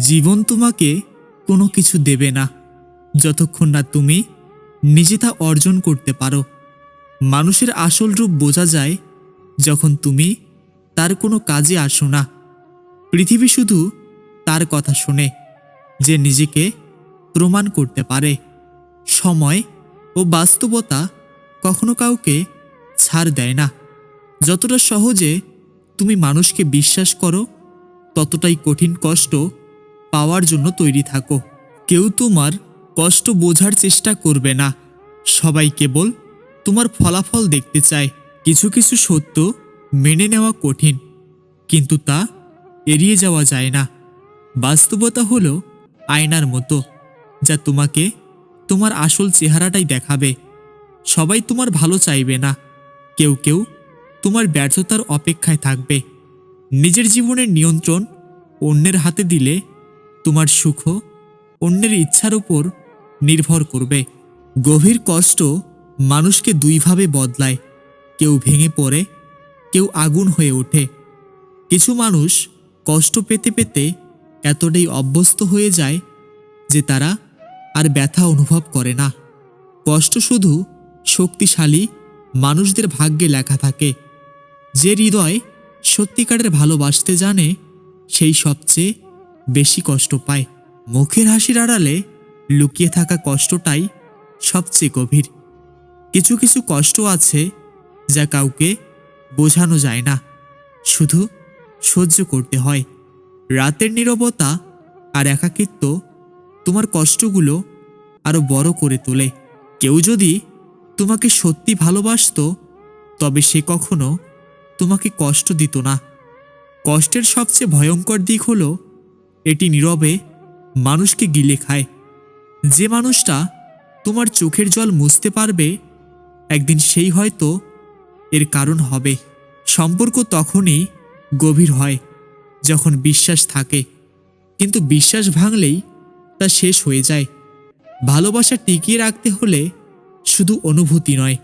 জীবন তোমাকে কোনো কিছু দেবে না। যতক্ষণ না তুমি নিজে তা অর্জন করতে পারো। মানুষের আসল রূপ বোঝা যায় যখন তুমি তার কোনো কাজে আসো না। পৃথিবী শুধু তার কথা শোনে, যে নিজেকে প্রমাণ করতে পারে। সময় ও বাস্তবতা কখনো কাউকে ছাড় দেয় না। যতটা সহজে তুমি মানুষকে বিশ্বাস করো, ততটাই কঠিন কষ্ট পাওয়ার জন্য তৈরি থাকো। কেউ তোমার কষ্ট বোঝার চেষ্টা করবে না। সবাই কেবল তোমার ফলাফল দেখতে চায়। কিছু কিছু সত্য মেনে নেওয়া কঠিন, কিন্তু তা এড়িয়ে যাওয়া যায় না। বাস্তবতা হলো আয়নার মতো, যা তোমাকে তোমার আসল চেহারাটাই দেখাবে। সবাই তোমার ভালো চাইবে না। কেউ কেউ তোমার ব্যর্থতার অপেক্ষায় থাকবে। নিজের জীবনের নিয়ন্ত্রণ অন্যের হাতে দিলে তোমার সুখ অন্যের ইচ্ছার উপর নির্ভর করবে। গভীর কষ্ট মানুষকে দুইভাবে বদলায়। কেউ ভেঙে পড়ে, কেউ আগুন হয়ে ওঠে। কিছু মানুষ কষ্ট পেতে পেতে এতটাই অভ্যস্ত হয়ে যায় যে তারা আর ব্যথা অনুভব করে না। কষ্ট শুধু শক্তিশালী মানুষদের ভাগ্যে লেখা থাকে। যে হৃদয় সত্যিকারের ভালোবাসতে জানে, সেই সবচেয়ে বেশি কষ্ট পায়। মুখের হাসির আড়ালে লুকিয়ে থাকা কষ্টটাই সবচেয়ে গভীর। কিছু কিছু কষ্ট আছে যা কাউকে বোঝানো যায় না। শুধু সহ্য করতে হয়। রাতের নীরবতা আর একাকিত্ব তোমার কষ্টগুলো আরও বড় করে তোলে। কেউ যদি তোমাকে সত্যি ভালোবাসত, তবে সে কখনো তোমাকে কষ্ট দিত না। কষ্টের সবচেয়ে ভয়ঙ্কর দিক হলো এটি নীরবে মানুষকে গিলে খায়। যে মানুষটা তোমার চোখের জল মুছতে পারবে, একদিন সেই হয়তো এর কারণ হবে। সম্পর্ক তখনই গভীর হয়, যখন বিশ্বাস থাকে। কিন্তু বিশ্বাস ভাঙলেই তা শেষ হয়ে যায়। ভালোবাসা টিকিয়ে রাখতে হলে শুধু অনুভূতি নয়,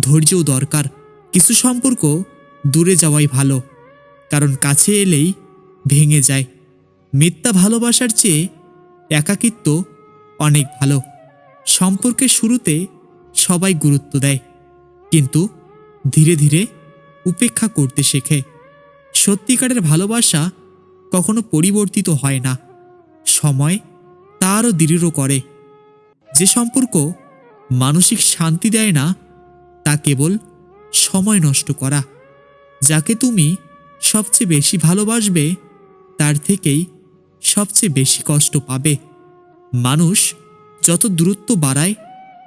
ধৈর্যও দরকার। কিছু সম্পর্ক দূরে যাওয়াই ভালো, কারণ কাছে এলেই ভেঙে যায়। মিথ্যা ভালোবাসার চেয়ে একাকিত্ব অনেক ভালো। সম্পর্কের শুরুতে সবাই গুরুত্ব দেয়, কিন্তু ধীরে ধীরে উপেক্ষা করতে শেখে। সত্যিকারের ভালোবাসা কখনো পরিবর্তিত হয় না, সময় তা আরও দৃঢ় করে। যে সম্পর্ক মানসিক শান্তি দেয় না, তা কেবল সময় নষ্ট করা। যাকে তুমি সবচেয়ে বেশি ভালোবাসবে, তার থেকেই সবচেয়ে বেশি কষ্ট পাবে। মানুষ যত দূরত্ব বাড়ায়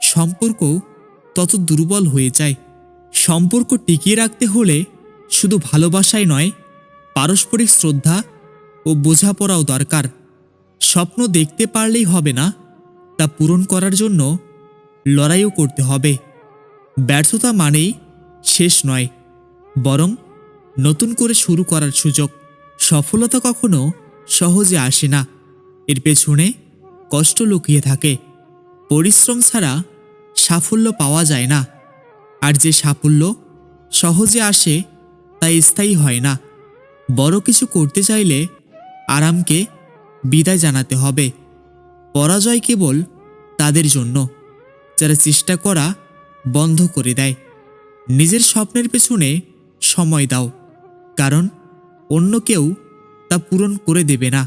সম্পর্ক তত দুর্বল হয়ে যায়। সম্পর্ক টিকিয়ে রাখতে হলে শুধু ভালোবাসাই নয়, পারস্পরিক শ্রদ্ধা ও বোঝাপড়াও দরকার। স্বপ্ন দেখতে পারলেই হবে না, তা পূরণ করার জন্য লড়াইও করতে হবে। ব্যর্থতা মানেই শেষ নয়, বরং নতুন করে শুরু করার সুযোগ। সফলতা কখনো সহজে আসে না। এর পেছনে কষ্ট লুকিয়ে থাকে। পরিশ্রম ছাড়া সাফল্য পাওয়া যায় না। আর যে সাফল্য সহজে আসে, তা স্থায়ী হয় না। বড় কিছু করতে চাইলে আরামকে বিদায় জানাতে হবে। পরাজয় কেবল তাদের জন্য। যারা চেষ্টা করা বন্ধ করে দেয়। নিজের স্বপ্নের পেছনে সময় দাও। কারণ অন্য কেউ তা পূরণ করে দেবে না।